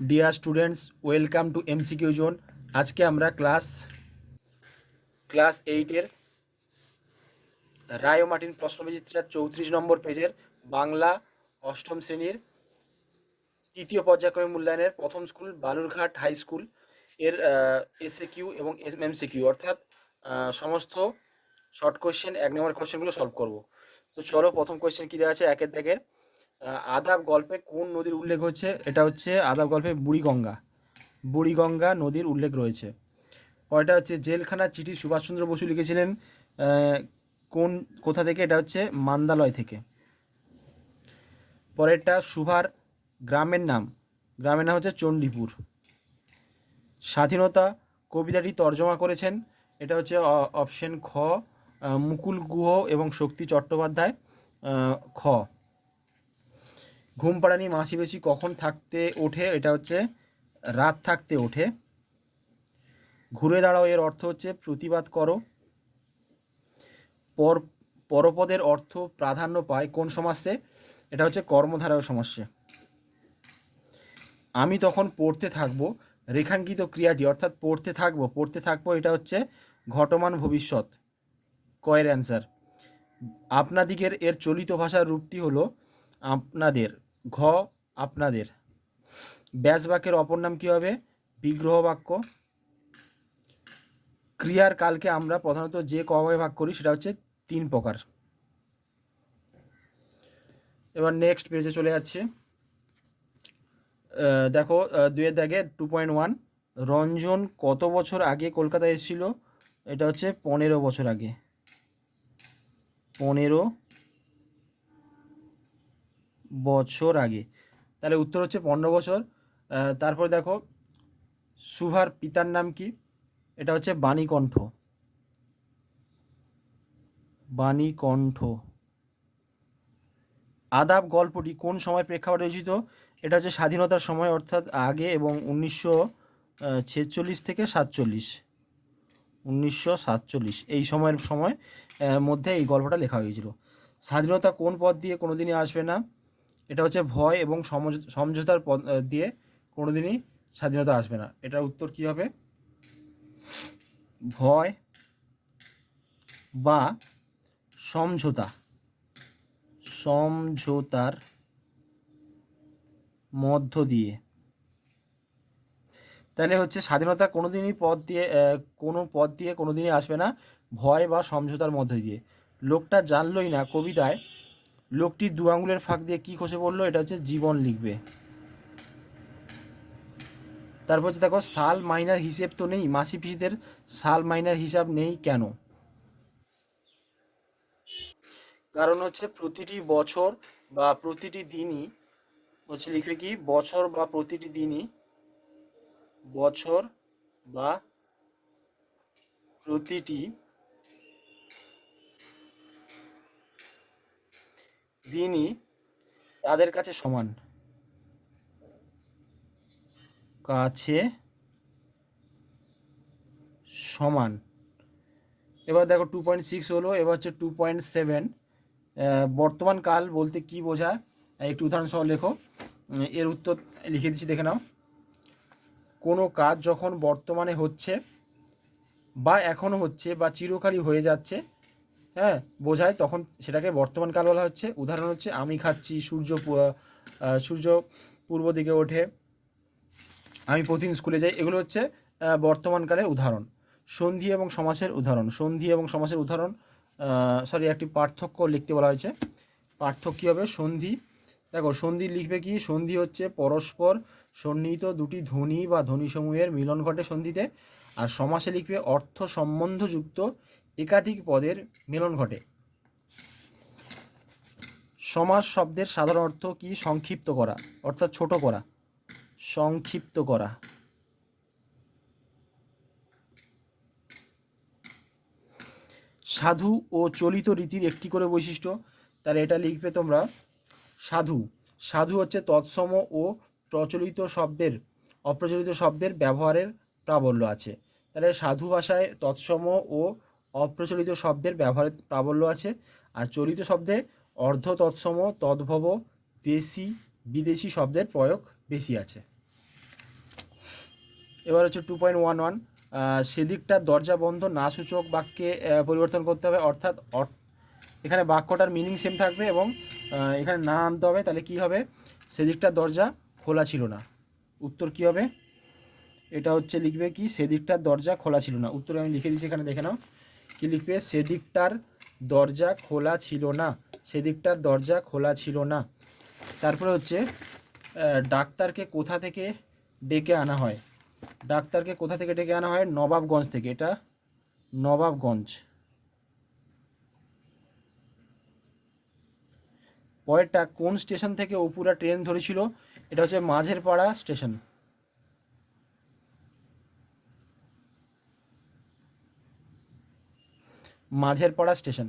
Dear students welcome to MCQ zone আজকে আমরা class class এইটের রায় মার্টিন প্রশ্নবিচিত্রার চৌত্রিশ নম্বর পেজের বাংলা অষ্টম শ্রেণির তৃতীয় পর্যায়ক্রমে মূল্যায়নের প্রথম স্কুল বালুরঘাট হাই স্কুলের এসএ কিউ এবং এমসি কিউ অর্থাৎ সমস্ত শর্ট কোশ্চেন এক নম্বর কোশ্চেনগুলো সলভ করব। তো চলো প্রথম কোশ্চেন কী দেওয়া আছে? একের আহ, আদাব গল্পে কোন নদীর উল্লেখ হচ্ছে এটা হচ্ছে আদাব গল্পে বুড়িগঙ্গা। বুড়িগঙ্গা নদীর উল্লেখ রয়েছে। পরেরটা হচ্ছে জেলখানা চিঠি সুভাষচন্দ্র বসু লিখেছিলেন কোন, কোথা থেকে? এটা হচ্ছে মান্দালয় থেকে। পরেরটা সুভার গ্রামের নাম। গ্রামের নাম হচ্ছে চণ্ডীপুর। স্বাধীনতা কবিতাটি তর্জমা করেছেন। এটা হচ্ছে অপশন খ মুকুল গুহ এবং শক্তি চট্টোপাধ্যায় খ। ঘুম পাড়ানি মাসি বেশি কখন থাকতে ওঠে? এটা হচ্ছে রাত থাকতে ওঠে। ঘুরে দাঁড়াও, এর অর্থ হচ্ছে প্রতিবাদ করো। পর, পরপদের অর্থ প্রাধান্য পায় কোন সমাসে এটা হচ্ছে কর্মধারয় সমাসে আমি তখন পড়তে থাকব, রেখাঙ্কিত ক্রিয়াটি, অর্থাৎ পড়তে থাকব পড়তে থাকব, এটা হচ্ছে ঘটমান ভবিষ্যৎ। কয়ের অ্যান্সার। আপনাদিগের এর চলিত ভাষার রূপটি হলো আপনাদের। ঘ আপনাদের। ব্যাস বাক্যের অপর নাম কী হবে? বিগ্রহ বাক্য। ক্রিয়ার কালকে আমরা প্রধানত যে কভাবে ভাগ করি সেটা হচ্ছে তিন প্রকার। এবার নেক্সট পেজে চলে যাচ্ছে। দেখো দুয়ের দাগে টু পয়েন্ট ওয়ান রঞ্জন কত বছর আগে কলকাতায় এসেছিল? এটা হচ্ছে পনেরো বছর আগে। পনেরো বছর আগে। তাহলে উত্তর হচ্ছে পনেরো বছর। তারপর দেখো, সুভার পিতার নাম কি? এটা হচ্ছে বাণীকণ্ঠ। বাণীকণ্ঠ। আদাব গল্পটি কোন সময় প্রেক্ষাপটে রচিত? এটা হচ্ছে স্বাধীনতার সময়, অর্থাৎ আগে এবং উনিশশো ছেচল্লিশ থেকে সাতচল্লিশ। উনিশশো সাতচল্লিশ, এই সময়ের সময় মধ্যে এই গল্পটা লেখা হয়েছিল। স্বাধীনতা কোন পদ দিয়ে কোনোদিনই আসবে না? এটা হচ্ছে ভয় এবং সমঝ- সমঝোতার দিয়ে কোনোদিনই স্বাধীনতা আসবে না। এটার উত্তর কী হবে? ভয় বা সমঝোতা। সমঝোতার মধ্য দিয়ে। তাহলে হচ্ছে স্বাধীনতা কোনোদিনই পদ দিয়ে কোনো পদ দিয়ে কোনোদিনই আসবে না। ভয় বা সমঝোতার মধ্য দিয়ে। লোকটা জানলই না কবিতায় লোকটি দু আঙুলের ফাঁক দিয়ে কী খসে পড়ল, এটা হচ্ছে জীবন লিখবে। তারপর হচ্ছে দেখো, সাল মাইনার হিসেব তো নেই, মাসি পিসিদের সাল মাইনার হিসাব নেই কেন? কারণ হচ্ছে প্রতিটি বছর বা প্রতিটি দিনই হচ্ছে লিখবে কি, বছর বা প্রতিটি দিনই বছর বা প্রতিটি দিনই তাদের কাছে সমান। কাছে সমান। এবার দেখো টু পয়েন্ট সিক্স হলো, এবার হচ্ছে টু পয়েন্ট সেভেন বর্তমান কাল বলতে কি বোঝায়? একটু উদাহরণ সহ লেখো। এর উত্তর লিখে দিচ্ছি, দেখে নাও। কোনো কাজ যখন বর্তমানে হচ্ছে বা এখনও হচ্ছে বা চিরকালই হয়ে যাচ্ছে হ্যাঁ বোঝায় তখন সেটাকে বর্তমান কাল বলা হচ্ছে। উদাহরণ হচ্ছে, আমি খাচ্ছি, সূর্য সূর্য পূর্ব দিকে ওঠে, আমি প্রতিদিন স্কুলে যাই, এগুলো হচ্ছে বর্তমানকালের উদাহরণ। সন্ধি এবং সমাসের উদাহরণ। সন্ধি এবং সমাসের উদাহরণ সরি একটি পার্থক্য লিখতে বলা হয়েছে। পার্থক্য হবে? সন্ধি। দেখো, সন্ধি লিখবে কি? সন্ধি হচ্ছে পরস্পর সন্নিহিত দুটি ধ্বনি বা ধ্বনিসমূহের মিলন ঘটে সন্ধিতে। আর সমাসে লিখবে অর্থ সম্বন্ধযুক্ত একাধিক পদের মিলন ঘটে। সমাস শব্দের সাধারণ অর্থ কি? সংক্ষিপ্ত করা, অর্থাৎ ছোট করা। সংক্ষিপ্ত করা। সাধু ও চলিত রীতির একটি করে বৈশিষ্ট্য তাহলে এটা লিখবে তোমরা, সাধু। সাধু হচ্ছে তৎসম ও প্রচলিত শব্দের, অপ্রচলিত শব্দের ব্যবহারের প্রাবল্য আছে। তাহলে সাধু ভাষায় তৎসম ও অপ্রচলিত শব্দের ব্যবহারের প্রাবল্য আছে। আর চলিত শব্দে অর্ধ তৎসম তদ্ভব, দেশি, বিদেশি শব্দের প্রয়োগ বেশি আছে। এবার হচ্ছে টু পয়েন্ট ওয়ান ওয়ান সেদিকটার দরজা বন্ধ না সূচক বাক্যে পরিবর্তন করতে হবে, অর্থাৎ অর- এখানে বাক্যটার মিনিং সেম থাকবে এবং এখানে না আনতে হবে, তাহলে কি হবে? সেদিকটার দরজা খোলা ছিল না। উত্তর কি হবে? এটা হচ্ছে লিখবে কি? সেদিকটার দরজা খোলা ছিল না। উত্তর আমি লিখে দিচ্ছি এখানে, দেখে নাও। কি লিখবে? সেদিকটার দরজা খোলা ছিল না। সেদিকটার দরজা খোলা ছিল না। তারপরে হচ্ছে ডাক্তারকে কোথা থেকে ডেকে আনা হয়? ডাক্তারকে কোথা থেকে ডেকে আনা হয়? নবাবগঞ্জ থেকে। এটা নবাবগঞ্জ। পরেরটা, কোন স্টেশন থেকে অপুরা ট্রেন ধরেছিল? এটা হচ্ছে মাঝের পাড়া স্টেশন। মাঝের পড়া স্টেশন।